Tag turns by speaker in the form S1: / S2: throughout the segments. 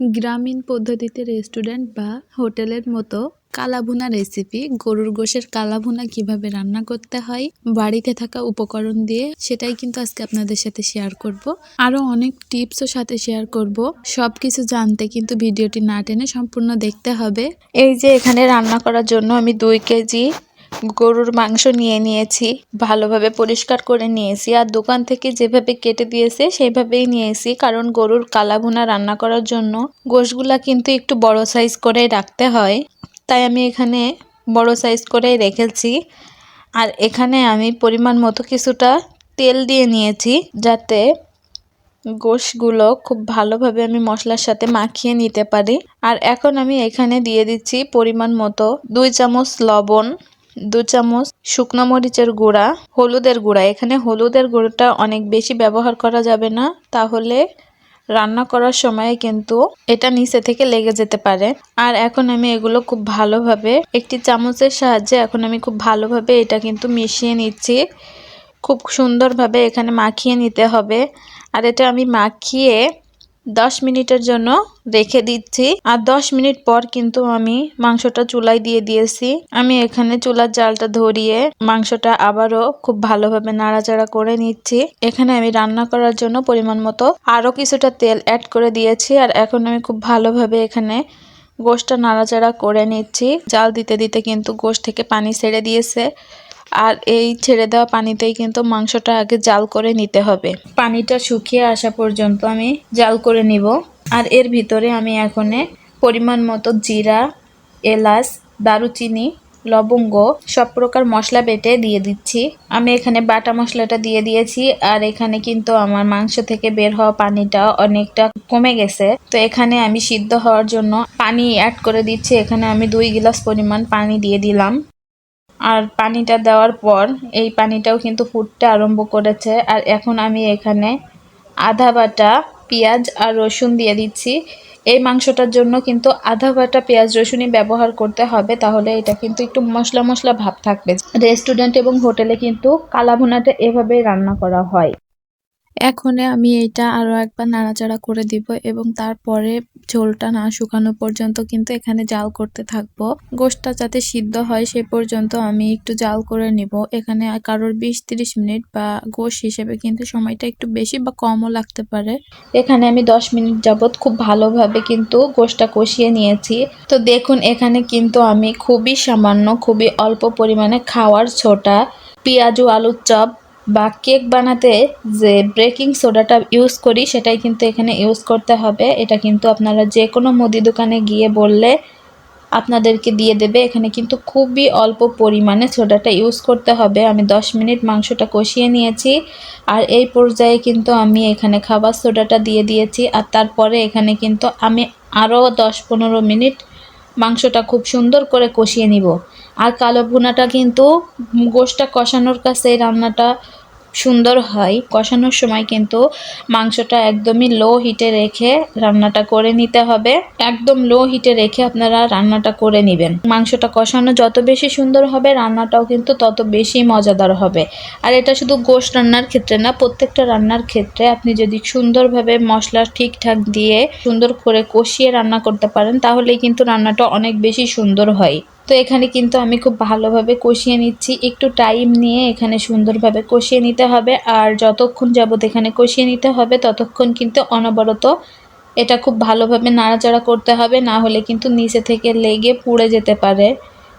S1: গ্রামীণ পদ্ধতিতে রেস্টুরেন্ট বা হোটেলের মতো কালাভুনা রেসিপি, গরুর গোশের কালাভুনা কীভাবে রান্না করতে হয়, বাড়িতে থাকা উপকরণ দিয়ে, সেটাই কিন্তু আজকে আপনাদের সাথে শেয়ার করব। আরও অনেক টিপসও সাথে শেয়ার করব। সবকিছু জানতে কিন্তু ভিডিওটি না টেনে সম্পূর্ণ দেখতে হবে।
S2: এই যে এখানে রান্না করার জন্য আমি দুই কেজি গরুর মাংস নিয়ে নিয়েছি, ভালোভাবে পরিষ্কার করে নিয়েছি। আর দোকান থেকে যেভাবে কেটে দিয়েছে সেভাবেই নিয়েছি। কারণ গরুর কালাভুনা রান্না করার জন্য গোশগুলা কিন্তু একটু বড় সাইজ করে রাখতে হয়। তাই আমি এখানে বড় সাইজ করেই রেখেছি। আর এখানে আমি পরিমাণ মতো কিছুটা তেল দিয়ে নিয়েছি, যাতে গোশগুলো খুব ভালোভাবে আমি মশলার সাথে মাখিয়ে নিতে পারি। আর এখন আমি এখানে দিয়ে দিচ্ছি পরিমাণ মতো দুই চামচ লবণ। দু চামচ শুকনো মরিচের গুঁড়া, হলুদের গুঁড়া। এখানে হলুদের গুঁড়োটা অনেক বেশি ব্যবহার করা যাবে না। তাহলে রান্না করার সময় কিন্তু এটা নিচে থেকে লেগে যেতে পারে। আর এখন আমি এগুলো খুব ভালোভাবে একটি চামচের সাহায্যে এখন আমি খুব ভালোভাবে এটা কিন্তু মিশিয়ে নিচ্ছি। খুব সুন্দরভাবে এখানে মাখিয়ে নিতে হবে। আর এটা আমি মাখিয়ে দশ মিনিটের জন্য রেখে দিচ্ছি। আর দশ মিনিট পর কিন্তু আমি মাংসটা চুলায় দিয়ে দিয়েছি। আমি এখানে চুলার জালটা ধরিয়ে মাংসটা আবারও খুব ভালোভাবে নাড়াচাড়া করে নিচ্ছি। এখানে আমি রান্না করার জন্য পরিমাণ মতো আরও কিছুটা তেল অ্যাড করে দিয়েছি। আর এখন আমি খুব ভালোভাবে এখানে গোশটা নাড়াচাড়া করে নিচ্ছি। জাল দিতে দিতে কিন্তু গোশ থেকে পানি ছেড়ে দিয়েছে। আর এই ছেড়ে দেওয়া পানিতেই কিন্তু মাংসটা আগে জাল করে নিতে হবে। পানিটা শুকিয়ে আসা পর্যন্ত আমি জাল করে নিব। আর এর ভিতরে আমি এখনে পরিমাণ মতো জিরা, এলাচ, দারুচিনি, লবঙ্গ সব প্রকার মশলা বেটে দিয়ে দিচ্ছি। আমি এখানে বাটা মশলাটা দিয়ে দিয়েছি আর এখানে কিন্তু আমার মাংস থেকে বের হওয়া পানিটা অনেকটা কমে গেছে। তো এখানে আমি সিদ্ধ হওয়ার জন্য পানি অ্যাড করে দিচ্ছি। এখানে আমি দুই গিলাস পরিমাণ পানি দিয়ে দিলাম। আর পানিটা দেওয়ার পর এই পানিটাও কিন্তু ফুটতে আরম্ভ করেছে। আর এখন আমি এখানে আধা বাটা পেঁয়াজ আর রসুন দিয়ে দিচ্ছি। এই মাংসটার জন্য কিন্তু আধা বাটা পেঁয়াজ রসুনই ব্যবহার করতে হবে, তাহলে এটা কিন্তু একটু মশলা মশলা ভাব থাকবে। রেস্টুরেন্ট এবং হোটেলে কিন্তু কালাভুনাটা এভাবেই রান্না করা হয়।
S1: এখন আমি এটা আরও একবার নাড়াচাড়া করে দিব এবং তারপরে ঝোলটা না শুকানো পর্যন্ত কিন্তু এখানে জাল করতে থাকব। গোশটা যাতে সিদ্ধ হয় সে পর্যন্ত আমি একটু জাল করে নিব। এখানে কারোর বিশ তিরিশ মিনিট বা গোশ হিসেবে কিন্তু সময়টা একটু বেশি বা কমও লাগতে পারে।
S2: এখানে আমি দশ মিনিট যাবত খুব ভালোভাবে কিন্তু গোশটা কষিয়ে নিয়েছি। তো দেখুন, এখানে কিন্তু আমি খুবই সামান্য, খুবই অল্প পরিমাণে খাওয়ার ছোটা, পেঁয়াজ, আলুর চপ বা কেক বানাতে যে বেকিং সোডাটা ইউজ করি, সেটাই কিন্তু এখানে ইউজ করতে হবে। এটা কিন্তু আপনারা যে কোনো মুদি দোকানে গিয়ে বললে আপনাদেরকে দিয়ে দেবে। এখানে কিন্তু খুবই অল্প পরিমাণে সোডাটা ইউজ করতে হবে। আমি 10 মিনিট মাংসটা কষিয়ে নিয়েছি আর এই পর্যায়ে কিন্তু আমি এখানে খাবার সোডাটা দিয়ে দিয়েছি আর তারপরে এখানে কিন্তু আমি আরও দশ পনেরো মিনিট মাংসটা খুব সুন্দর করে কষিয়ে নিব। আর কালো ভুনাটা কিন্তু গোশটা কষানোর কাছে রান্নাটা সুন্দর হয়। কষানোর সময় কিন্তু মাংসটা একদমই লো হিটে রেখে রান্নাটা করে নিতে হবে। একদম লো হিটে রেখে আপনারা রান্নাটা করে নেবেন। মাংসটা কষানো যত বেশি সুন্দর হবে, রান্নাটাও কিন্তু তত বেশি মজাদার হবে। আর এটা শুধু গোশ রান্নার ক্ষেত্রে না, প্রত্যেকটা রান্নার ক্ষেত্রে আপনি যদি সুন্দরভাবে মশলা ঠিকঠাক দিয়ে সুন্দর করে কষিয়ে রান্না করতে পারেন, তাহলেই কিন্তু রান্নাটা অনেক বেশি সুন্দর হয়। তো এখানে কিন্তু আমি খুব ভালোভাবে কষিয়ে নিচ্ছি। একটু টাইম নিয়ে এখানে সুন্দরভাবে কষিয়ে নিতে হবে। আর যতক্ষণ যাবত এখানে কষিয়ে নিতে হবে, ততক্ষণ কিন্তু অনবরত এটা খুব ভালোভাবে নাড়াচাড়া করতে হবে। না হলে কিন্তু নিচে থেকে লেগে পুড়ে যেতে পারে।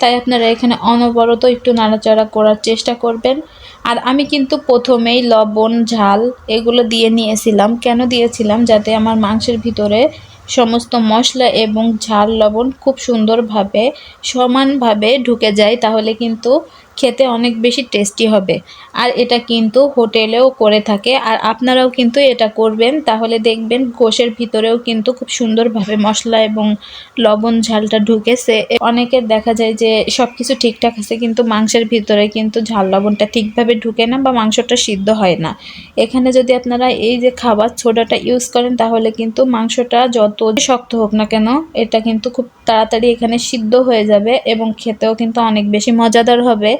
S2: তাই আপনারা এখানে অনবরত একটু নাড়াচাড়া করার চেষ্টা করবেন। আর আমি কিন্তু প্রথমেই লবণ, ঝাল এগুলো দিয়ে নিয়েছিলাম। কেন দিয়েছিলাম? যাতে আমার মাংসের ভিতরে সমস্ত মশলা এবং ঝাল লবণ খুব সুন্দরভাবে, সমানভাবে ঢুকে যায়, তাহলে কিন্তু খেতে অনেক বেশি টেস্টি হবে। আর এটা কিন্তু হোটেলেও করে থাকে, আর আপনারাও কিন্তু এটা করবেন, তাহলে দেখবেন গোশের ভিতরেও কিন্তু খুব সুন্দরভাবে মশলা এবং লবণ ঝালটা ঢুকেছে অনেকের দেখা যায় যে সব কিছু ঠিকঠাক আছে, কিন্তু মাংসের ভিতরে কিন্তু ঝাল লবণটা ঠিকভাবে ঢুকে না বা মাংসটা সিদ্ধ হয় না। এখানে যদি আপনারা এই যে খাবার ছোডাটা ইউজ করেন, তাহলে কিন্তু মাংসটা যত শক্ত হোক না কেন, এটা কিন্তু খুব তাড়াতাড়ি এখানে সিদ্ধ হয়ে যাবে এবং খেতেও কিন্তু অনেক বেশি মজাদার হবে।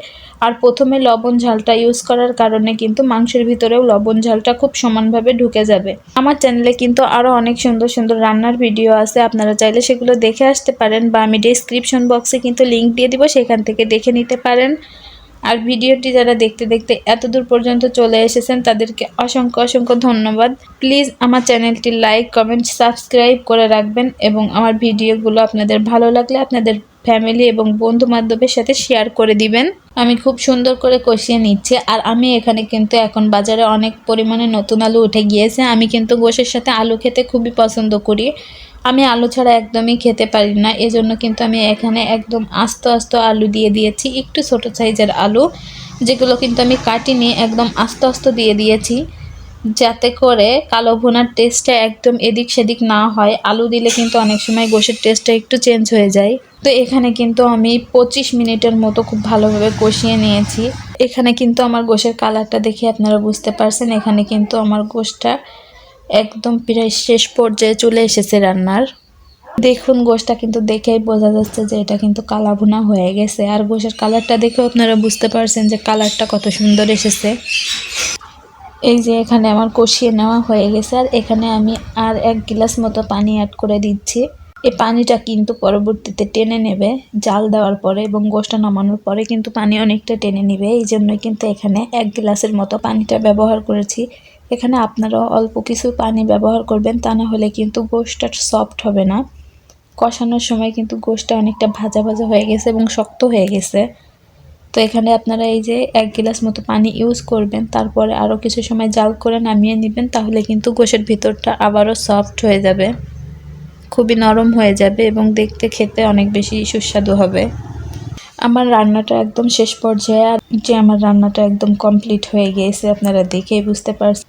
S2: আর প্রথমে লবণ ঝালটা ইউজ করার কারণে কিন্তু মাংসের ভিতরেও লবণ ঝালটা খুব সমানভাবে ঢুকে যাবে। আমার চ্যানেলে কিন্তু আরও অনেক সুন্দর সুন্দর রান্নার ভিডিও আছে, আপনারা চাইলে সেগুলো দেখে আসতে পারেন বা আমি ডিসক্রিপশন বক্সে কিন্তু লিঙ্ক দিয়ে দিব, সেখান থেকে দেখে নিতে পারেন। আর ভিডিওটি যারা দেখতে দেখতে এত দূর পর্যন্ত চলে এসেছেন, তাদেরকে অসংখ্য অসংখ্য ধন্যবাদ। প্লিজ আমার চ্যানেলটি লাইক, কমেন্ট, সাবস্ক্রাইব করে রাখবেন এবং আমার ভিডিওগুলো আপনাদের ভালো লাগলে আপনাদের ফ্যামিলি এবং বন্ধু বান্ধবের সাথে শেয়ার করে দিবেন। আমি খুব সুন্দর করে কষিয়ে নিচ্ছি আর আমি এখানে কিন্তু এখন বাজারে অনেক পরিমাণে নতুন আলু উঠে গিয়েছে। আমি কিন্তু গোশের সাথে আলু খেতে খুবই পছন্দ করি। আমি আলু ছাড়া একদমই খেতে পারি না। এজন্য কিন্তু আমি এখানে একদম আস্ত আস্ত আলু দিয়ে দিয়েছি। একটু ছোট সাইজের আলু, যেগুলো কিন্তু আমি কাটিনি, একদম আস্ত আস্ত দিয়ে দিয়েছি। যাতে করে কালো ভুনার টেস্টটা একদম এদিক সেদিক না হয়। আলু দিলে কিন্তু অনেক সময় গোশের টেস্টটা একটু চেঞ্জ হয়ে যায়। তো এখানে কিন্তু আমি পঁচিশ মিনিটের মতো খুব ভালোভাবে কষিয়ে নিয়েছি। এখানে কিন্তু আমার গোশের কালারটা দেখে আপনারা বুঝতে পারছেন। এখানে কিন্তু আমার গোশটা একদম প্রায় শেষ পর্যায়ে চলে এসেছে রান্নার। দেখুন, গোশটা কিন্তু দেখেই বোঝা যাচ্ছে যে এটা কিন্তু কালাভুনা হয়ে গেছে। আর গোশের কালারটা দেখেও আপনারা বুঝতে পারছেন যে কালারটা কত সুন্দর এসেছে। এই যে এখানে আমার কষিয়ে নেওয়া হয়ে গেছে, আর এখানে আমি আর এক গ্লাস মতো পানি অ্যাড করে দিচ্ছি। এই পানিটা কিন্তু পরবর্তীতে টেনে নেবে জাল দেওয়ার পরে এবং গোষ্ঠটা নামানোর পরে কিন্তু পানি অনেকটা টেনে নেবে। এই জন্যই কিন্তু এখানে এক গ্লাসের মতো পানিটা ব্যবহার করেছি। এখানে আপনারাও অল্প কিছু পানি ব্যবহার করবেন, তা না হলে কিন্তু গোষ্ঠটা সফট হবে না। কষানোর সময় কিন্তু গোষ্ঠটা অনেকটা ভাজা ভাজা হয়ে গেছে এবং শক্ত হয়ে গেছে। তো এখানে আপনারা এই যে এক গ্লাস মতো পানি ইউজ করবেন, তারপরে আরও কিছু সময় জাল করে নামিয়ে নেবেন, তাহলে কিন্তু গোশের ভিতরটা আবারও সফট হয়ে যাবে। খুবই নরম হয়ে যাবে এবং দেখতে খেতে অনেক বেশি সুস্বাদু হবে। আমার রান্নাটা একদম শেষ পর্যায়ে আর যে আমার রান্নাটা একদম কমপ্লিট হয়ে গিয়েছে আপনারা দেখেই বুঝতে পারছেন।